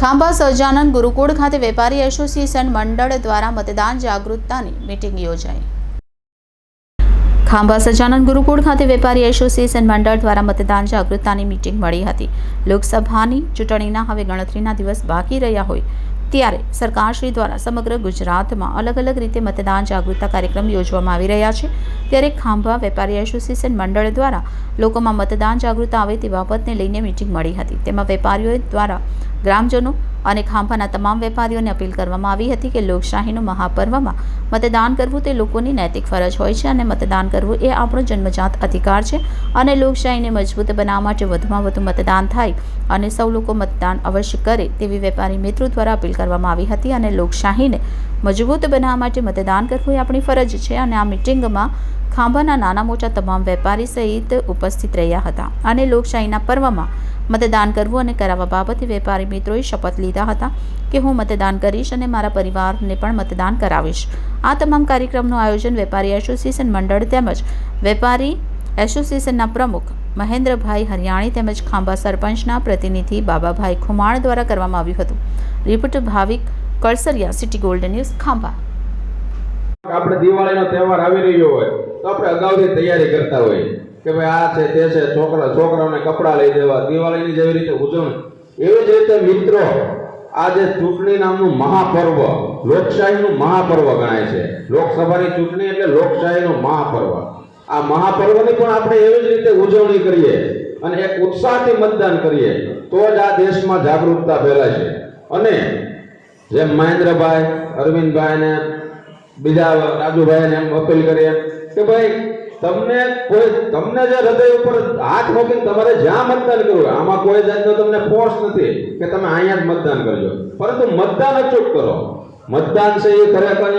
ખાંભા સહજાનંદ ગુરુકુળ ખાતે વેપારી એસોસિએશન મંડળ દ્વારા મતદાન જાગૃતતાની મીટિંગ યોજાઈ. ખાંભા સજાનંદ ગુરુકુળ ખાતે વેપારી એસોસિએશન મંડળ દ્વારા મતદાન જાગૃતતાની મીટિંગ મળી હતી. લોકસભાની ચૂંટણીના હવે ગણતરીના દિવસ બાકી રહ્યા હોય. ત્યારે સરકારશ્રી દ્વારા સમગ્ર ગુજરાતમાં અલગ અલગ રીતે મતદાન જાગૃતતા કાર્યક્રમ યોજવામાં આવી રહ્યા છે. ત્યારે ખાંભા વેપારી એસોસિએશન મંડળ દ્વારા લોકોમાં મતદાન જાગૃતતા આવે તે બાબતને લઈને મિટિંગ મળી હતી. તેમાં વેપારીઓ દ્વારા ગ્રામજનો અને ખાંભાના તમામ વેપારીઓને અપીલ કરવામાં આવી હતી કે લોકશાહીનું મહાપર્વમાં મતદાન કરવું તે લોકોની નૈતિક ફરજ હોય છે અને મતદાન કરવું એ આપણો જન્મજાત અધિકાર છે અને લોકશાહીને મજબૂત બનાવવા માટે વધુમાં વધુ મતદાન થાય અને સૌ લોકો મતદાન અવશ્ય કરે તેવી વેપારી મિત્રો દ્વારા અપીલ કરવામાં આવી હતી અને લોકશાહીને મજબૂત બનાવવા માટે મતદાન કરવું એ આપણી ફરજ છે અને આ મિટિંગમાં ખાંભાના નાના મોટા તમામ વેપારી સહિત ઉપસ્થિત રહ્યા હતા અને લોકશાહીના પર્વમાં મતદાન કરવું અને કરાવવા બાબતે વેપારી મિત્રોએ શપથ લીધા હતા કે હું મતદાન કરીશ અને મારા પરિવારને પણ મતદાન કરાવીશ. આ તમામ કાર્યક્રમનું આયોજન વેપારી એસોસિએશન મંડળ તેમજ વેપારી એસોસિએશનના પ્રમુખ મહેન્દ્રભાઈ હરિયાણી તેમજ ખાંભા સરપંચના પ્રતિનિધિ બાબાભાઈ ખુમાણ દ્વારા કરવામાં આવ્યું હતું. Report Bhavik Kalsariya city gold news Khambha. આપણે દિવાળીનો તહેવાર આવી રહ્યો હોય. તો આપણે અગાઉથી તૈયારી કરતા હોઈએ કે ભાઈ આ છે, તે છે, છોકરા, છોકરાઓને કપડાં લઈ દેવા, દિવાળીની જેવી રીતે ઉજવણી. એવી જ રીતે મિત્રો આ જે ચૂંટણી નામનું મહાપર્વ, લોકશાહીનું મહાપર્વ ગણાય છે. લોકસભાની ચૂંટણી એટલે લોકશાહીનું મહાપર્વ. આ મહાપર્વની પણ આપણે એવી જ રીતે ઉજવણી કરીએ અને એક ઉત્સાહથી મતદાન કરીએ, તો જ આ દેશમાં જાગૃતતા ફેલાય છે. અને જેમ મહેન્દ્રભાઈ અરવિંદભાઈ ને બીજા રાજુભાઈને એમ અપીલ કરીએ કે ભાઈ, તમને કોઈ, તમને જે હૃદય ઉપર હાથ મૂકીને તમારે જ્યાં મતદાન કરવું આમાં કોઈ જાતનો તમને ફોર્સ નથી કે તમે અહીંયા જ મતદાન કરજો. પરંતુ મતદાન અચૂક કરો. મતદાન છે એ ખરેખર